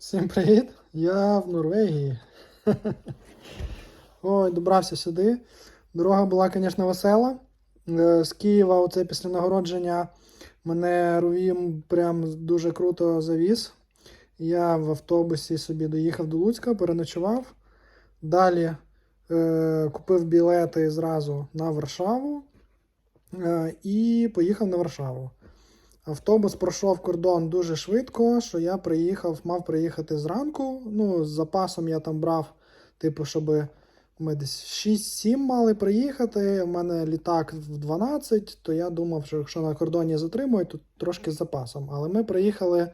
Всім привіт! Я в Норвегії. Ой, добрався сюди. Дорога була, звісно, весела. Е, З Києва, оце після нагородження, мене Рувім прям дуже круто завіз. Я в автобусі собі доїхав до Луцька, переночував. Далі е, купив білети зразу на Варшаву е, і поїхав на Варшаву. Автобус пройшов кордон дуже швидко, що я приїхав, мав приїхати зранку. Ну, з запасом я там брав, типу, щоб ми десь 6-7 мали приїхати. У мене літак в 12, то я думав, що якщо на кордоні затримують, то трошки з запасом. Але ми приїхали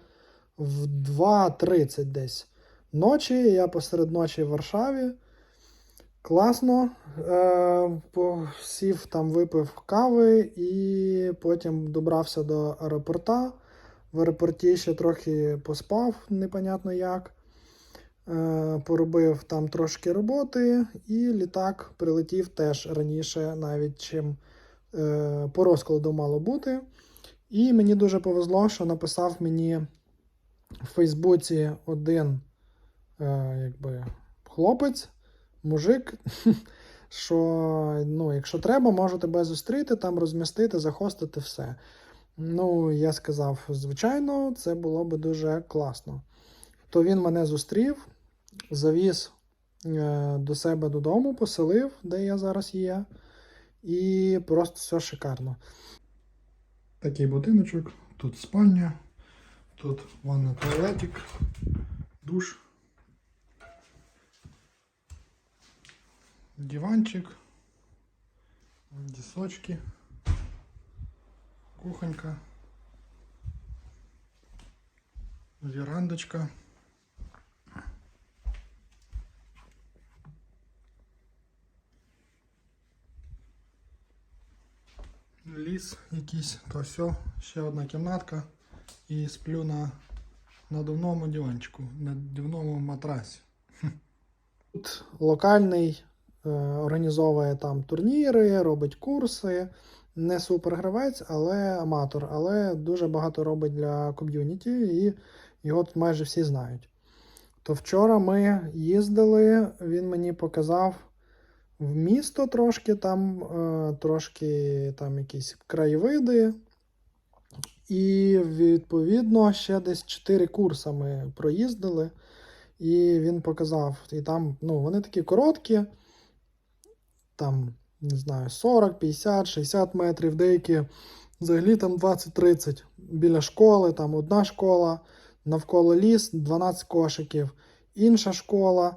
в 2.30 десь ночі. Я посеред ночі в Варшаві. Класно. Е, сів там, випив кави і потім добрався до аеропорта. В аеропорті ще трохи поспав, непонятно як. Е, поробив там трошки роботи, і літак прилетів теж раніше, навіть чим е, по розкладу мало бути. І мені дуже повезло, що написав мені в Фейсбуці один якби, хлопець мужик, що ну, якщо треба, можу тебе зустріти, там розмістити, захостити все. Ну, я сказав, звичайно, це було би дуже класно. То він мене зустрів, завіз е, до себе додому, поселив, де я зараз є, і просто все шикарно. Такий будиночок, тут спальня, тут ванна туалетик, душ. диванчик, дісочки, кухонька, верандочка. Ліс якийсь, то все, ще одна кімнатка і сплю на надувному диванчику, на дивному матрасі. Тут локальний е, організовує там турніри, робить курси. Не супергравець, але аматор, але дуже багато робить для ком'юніті, і його майже всі знають. То вчора ми їздили, він мені показав в місто трошки, там е, трошки там якісь краєвиди. І відповідно ще десь 4 курси ми проїздили. І він показав. І там, ну, вони такі короткі, там, не знаю, 40, 50, 60 метрів, деякі взагалі там 20-30 біля школи, там одна школа, навколо ліс, 12 кошиків, інша школа,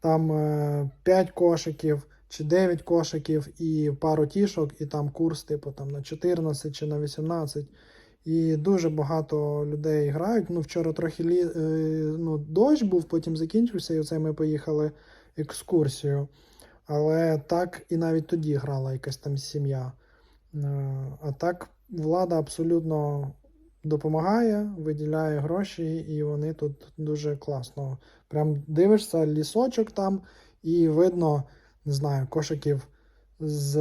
там 5 кошиків чи 9 кошиків і пару тішок, і там курс, типу, там на 14 чи на 18. І дуже багато людей грають. Ну, вчора трохи лі... е, ну, дощ був, потім закінчився, і оце ми поїхали екскурсію. Але так і навіть тоді грала якась там сім'я. Е, А так влада абсолютно допомагає, виділяє гроші, і вони тут дуже класно. Прям дивишся лісочок там, і видно, не знаю, кошиків з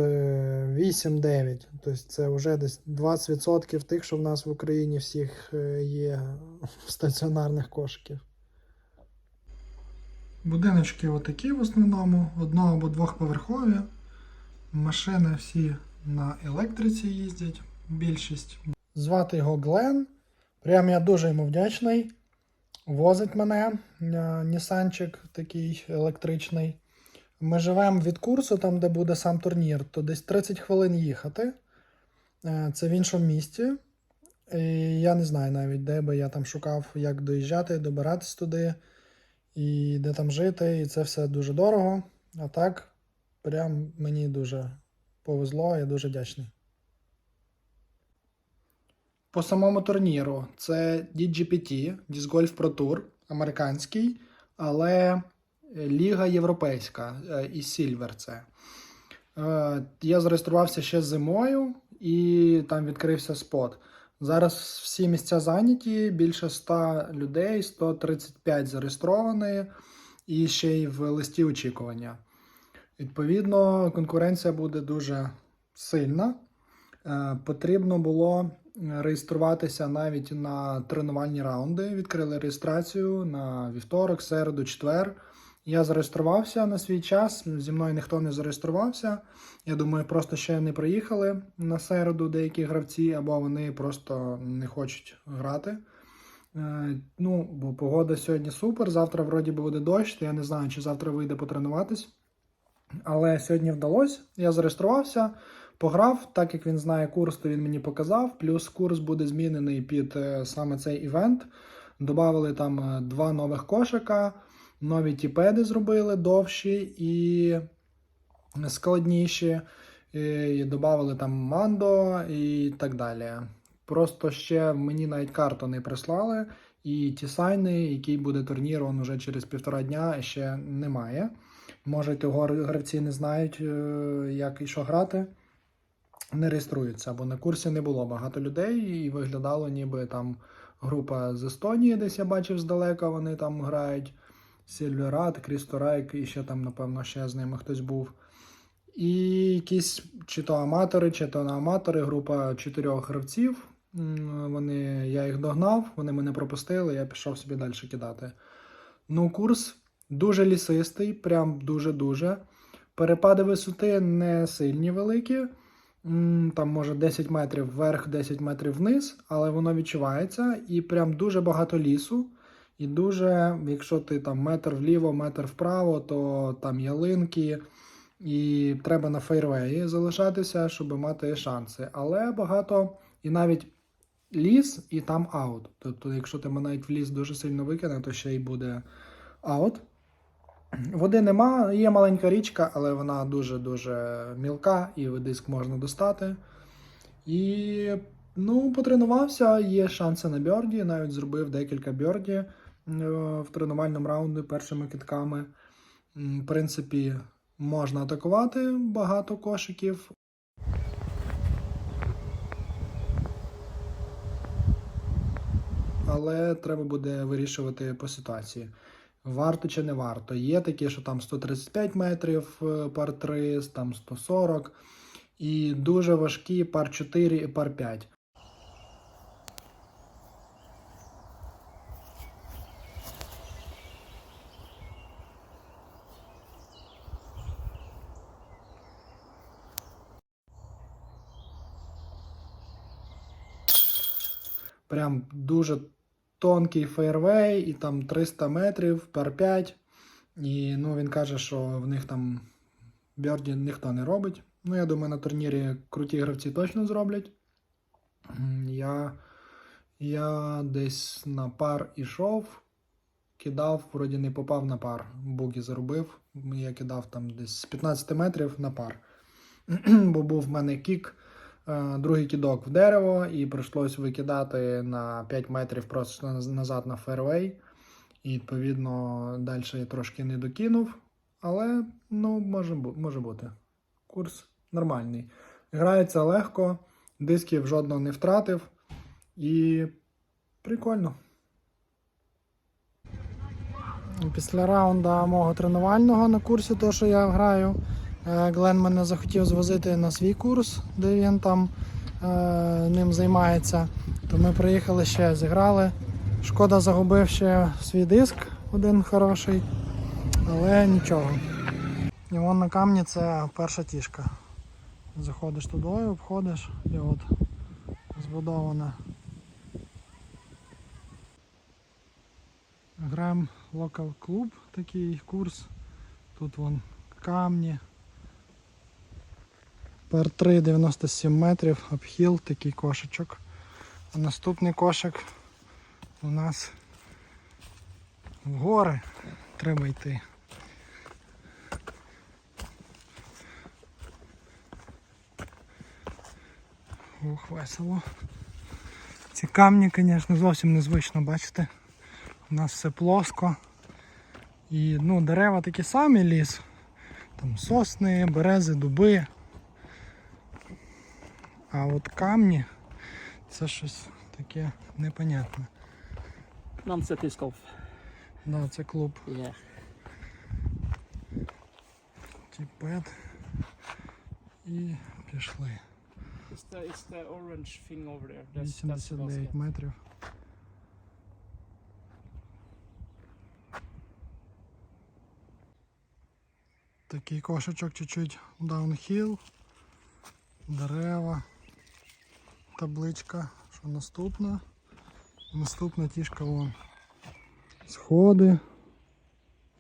8-9. Тобто це вже десь 20% тих, що в нас в Україні всіх е, є стаціонарних кошиків. Будиночки отакі в основному, одно- або двохповерхові. Машини всі на електриці їздять, більшість. Звати його Глен. Прям я дуже йому вдячний. Возить мене. е, Нісанчик такий електричний. Ми живемо від курсу, там, де буде сам турнір, то десь 30 хвилин їхати. Е, Це в іншому місті. І я не знаю навіть, де би я там шукав, як доїжджати, добиратись туди, і де там жити. І це все дуже дорого. А так, прям мені дуже повезло, я дуже вдячний. По самому турніру це DGPT, Disc Golf Pro Tour, американський, але Ліга Європейська е, і Сільвер це. Е, Я зареєструвався ще зимою і там відкрився спот. Зараз всі місця зайняті, більше 100 людей, 135 зареєстровані, і ще й в листі очікування. Відповідно, конкуренція буде дуже сильна. Е, Потрібно було реєструватися навіть на тренувальні раунди. Відкрили реєстрацію на вівторок, середу, четвер. Я зареєструвався на свій час. Зі мною ніхто не зареєструвався. Я думаю, просто ще не приїхали на середу деякі гравці, або вони просто не хочуть грати. Е, Ну, бо погода сьогодні супер. Завтра вроді буде дощ, то я не знаю, чи завтра вийде потренуватись. Але сьогодні вдалося. Я зареєструвався, пограв, так як він знає курс, то він мені показав. Плюс курс буде змінений під е, саме цей івент. Добавили там е, два нових кошика, нові тіпеди зробили довші і складніші. І додали там мандо і так далі. Просто ще мені навіть карту не прислали, і ті сайни, який буде турнір, он уже через півтора дня ще немає. Може, того гравці не знають, е, як і що грати, не реєструються, бо на курсі не було багато людей, і виглядало, ніби там група з Естонії, десь я бачив здалека, вони там грають. Сільверат, Крісторайк, і ще там, напевно, ще з ними хтось був. І якісь чи то аматори, чи то не аматори, група чотирьох гравців. Вони, я їх догнав, вони мене пропустили, я пішов собі далі кидати. Ну, курс дуже лісистий, прям дуже-дуже. Перепади висоти не сильні великі. Там може 10 метрів вверх, 10 метрів вниз, але воно відчувається. І прям дуже багато лісу. І дуже, якщо ти там метр вліво, метр вправо, то там ялинки, і треба на фейрвеї залишатися, щоб мати шанси. Але багато і навіть ліс, і там аут. Тобто, якщо тебе навіть в ліс дуже сильно викине, то ще й буде аут. Води нема, є маленька річка, але вона дуже-дуже мілка, і диск можна достати. І ну, потренувався, є шанси на бьорді, навіть зробив декілька бьорді в тренувальному раунді першими китками. В принципі, можна атакувати багато кошиків. Але треба буде вирішувати по ситуації. Варто чи не варто. Є такі, що там 135 метрів е, пар 3, там 140. І дуже важкі пар 4 і пар 5. Прям дуже тонкий фейервей, і там 300 метрів, пар 5. І ну, він каже, що в них там бьорді ніхто не робить. Ну, я думаю, на турнірі круті гравці точно зроблять. Я, я десь на пар ішов, кидав, вроді не попав на пар. Бугі заробив. Я кидав там десь з 15 метрів на пар. Бо був в мене кік, другий кідок в дерево, і прийшлось викидати на 5 метрів просто назад на фейервей. І відповідно далі я трошки не докинув. Але ну, може, може бути. Курс нормальний. Грається легко, дисків жодного не втратив. І прикольно. Після раунда мого тренувального на курсі, то що я граю, е, Глен мене захотів звозити на свій курс, де він там е, ним займається. То ми приїхали ще, зіграли. Шкода загубив ще свій диск, один хороший, але нічого. І вон на камні це перша тішка. Заходиш туди, обходиш і от збудоване. Граємо локал клуб, такий курс. Тут вон камні. Пар 3 97 метрів, обхіл, такий кошечок. А наступний кошик у нас в гори треба йти. Ух, весело. Ці камні, звісно, зовсім незвично, бачите? У нас все плоско. І ну, дерева такі самі ліс. Там сосни, берези, дуби. А от камні це щось таке непонятне. Нам це тискав. Да, це клуб Є. Тіпет. І пішли. It's the, it's the orange thing over there. That's, that's 89 basket. метрів. Такий кошечок чуть-чуть даунхіл, дерева, табличка, що наступна. Наступна тішка вон. Сходи,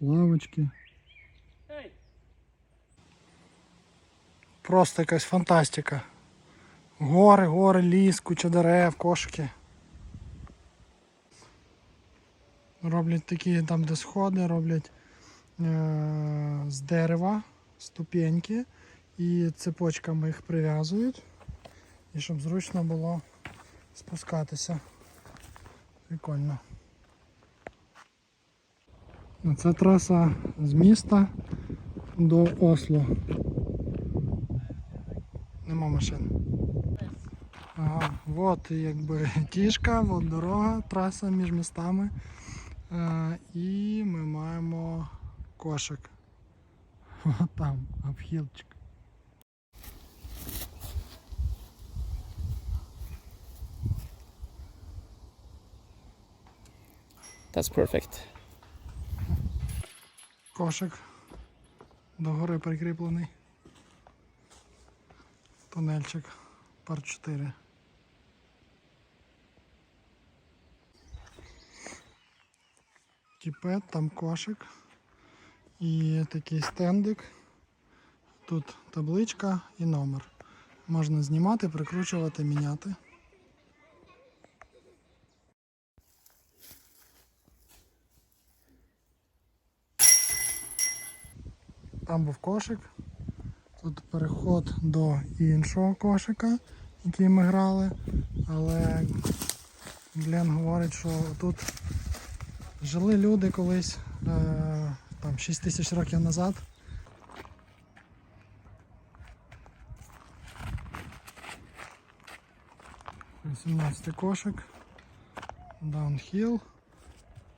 лавочки. Просто якась фантастика. Гори, гори, ліс, куча дерев, кошики. Роблять такі там, де сходи, роблять е- з дерева ступеньки і цепочками їх прив'язують. І щоб зручно було спускатися. Прикольно. Ну, Це траса з міста до Осло. Нема машин. Ага, от якби тішка, от дорога, траса між містами. Е, і ми маємо кошик. От там, обхилчик. That's perfect. Кошик до гори прикріплений. Тунельчик пар 4. Кіпет, там кошик і такий стендик. Тут табличка і номер. Можна знімати, прикручувати, міняти. Там був кошик. Тут переход до іншого кошика, який ми грали. Але Глен говорить, що тут жили люди колись е, там 6 тисяч років назад. Вісімнадцятий кошик. Даунхіл.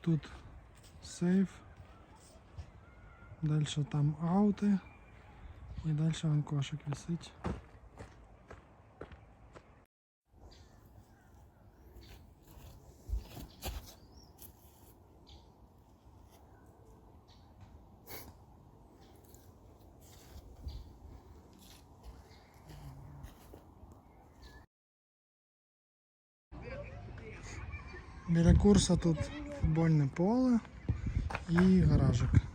Тут сейф. Дальше там аути. І далі вон кошик висить. Біля курсу тут футбольне поле і гаражик.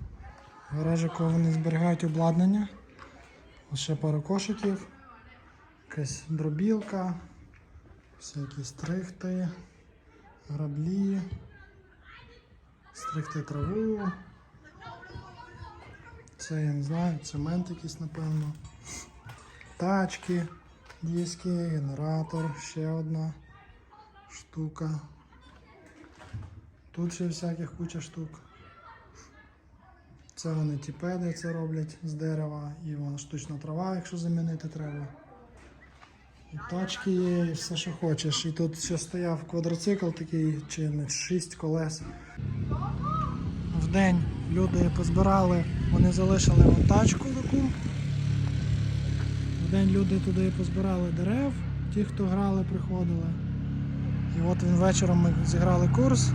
Гаражику вони зберігають обладнання. Ще пару кошиків, якась дробілка, всякі стрихти, граблі, стрихти траву. Це я не знаю, цемент якийсь, напевно. Тачки, диски, генератор, ще одна штука. Тут ще всяких куча штук. Це вони тіпеди це роблять з дерева, і вона штучна трава, якщо замінити треба. І тачки є, і все, що хочеш. І тут ще стояв квадроцикл такий, чи не 6 колес. В день люди позбирали, вони залишили вон тачку таку. В день люди туди позбирали дерев, ті, хто грали, приходили. І от він вечором ми зіграли курс.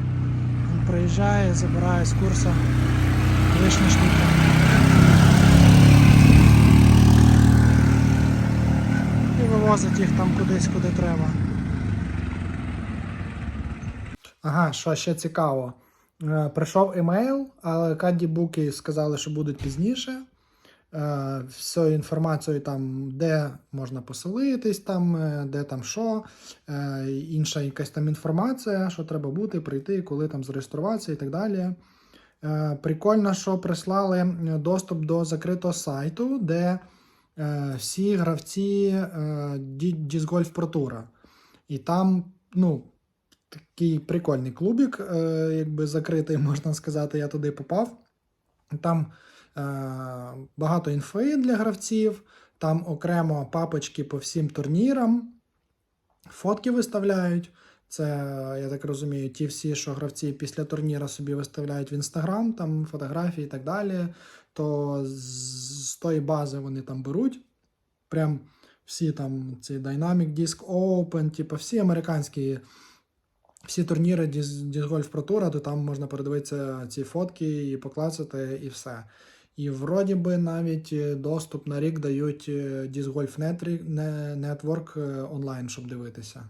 Він приїжджає, забирає з курсу лишні штуки. І вивозить їх там кудись, куди треба. Ага, що ще цікаво. Е, Прийшов емейл, але кандібуки сказали, що будуть пізніше. Е, Всю інформацію там, де можна поселитись, там, е, де там що, інша якась там інформація, що треба бути, прийти, коли там зареєструватися і так далі. Е, Прикольно, що прислали е, доступ до закритого сайту, де е, всі гравці Ді- Pro. І там, ну, такий прикольний клубік, якби закритий, можна сказати, я туди попав. Там багато інфи для гравців, там окремо папочки по всім турнірам, фотки виставляють. Це, я так розумію, ті всі, що гравці після турніра собі виставляють в інстаграм, там фотографії і так далі. То з, тої бази вони там беруть. Прям всі там ці Dynamic Disc Open, типу, всі американські. Всі турніри Disc Pro Tour, то там можна передивитися ці фотки і поклацати, і все. І вроді би навіть е, доступ на рік дають е, Disc Golf Network е, онлайн, щоб дивитися.